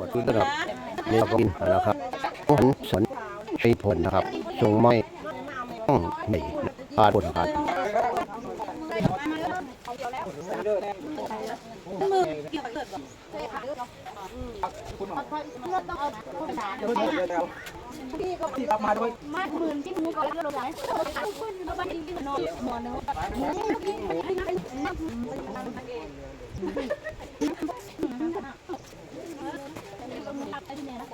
วดขึ้นนะครับนี่ก็กินนะครับผลสนให้ผลนะครับทรงไม่ต้องไม่พาดผลขาดที่รับมาด้วยมาหมื่นที่หมูก่อนแล้วเราไหนเราไปกินนอนหมอ นนึง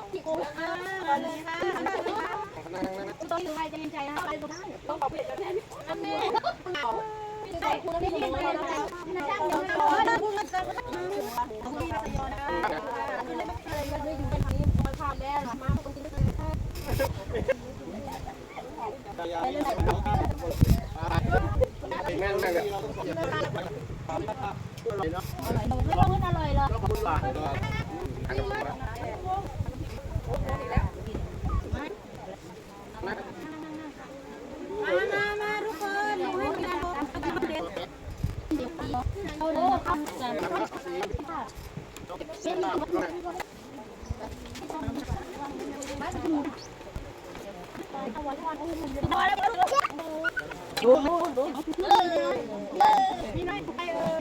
ต้องอยู่ใจเย็นใจนะไปได้ต้องบอกเพื่อนแม่อันนี้ใช่คุณไม่ได้เลยนะจ้างเดี๋ยวเราพูดกันกันะคุณประโยชน์นะเลยอยู่กันนี้มาทำแล้วมาตรงนี้ไม่ต้องพูดอร่อยหรอกมามามาทุกคนให้กินเอาโอ้ทำกันดูดูดูพี่น้อยไปเออ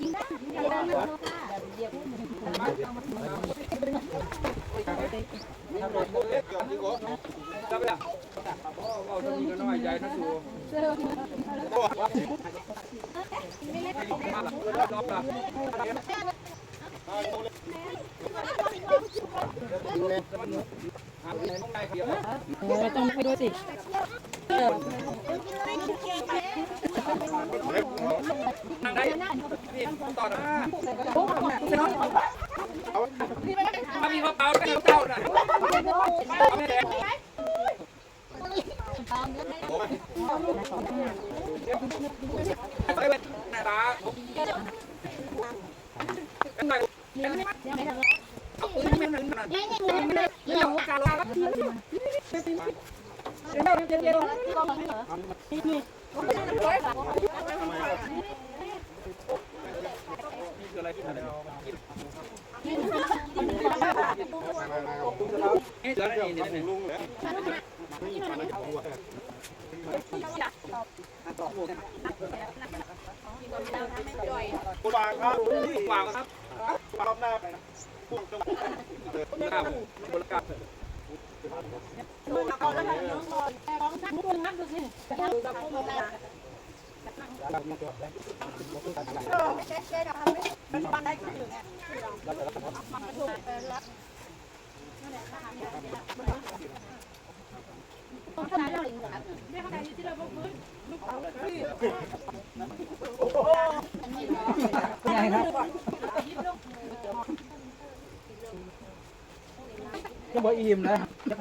ยิงได้ยิงได้ ต้องไปด้วยสิถ้ามีมะพร้าวก็ให้เต้าน่ะเอาไม่แดง ไปเป็นหน้าตาเป็นไงเอา ปืนไม่ถึงขนางครับคืออะไรนี่เดี๋ยวนี่นี่นี่ลุงเลยคุณวางครับครับวางรอบหน้าไปนะพุ่งจังหวะครับบนกับเป็นไงครับจะบอกอิ่มนะจะ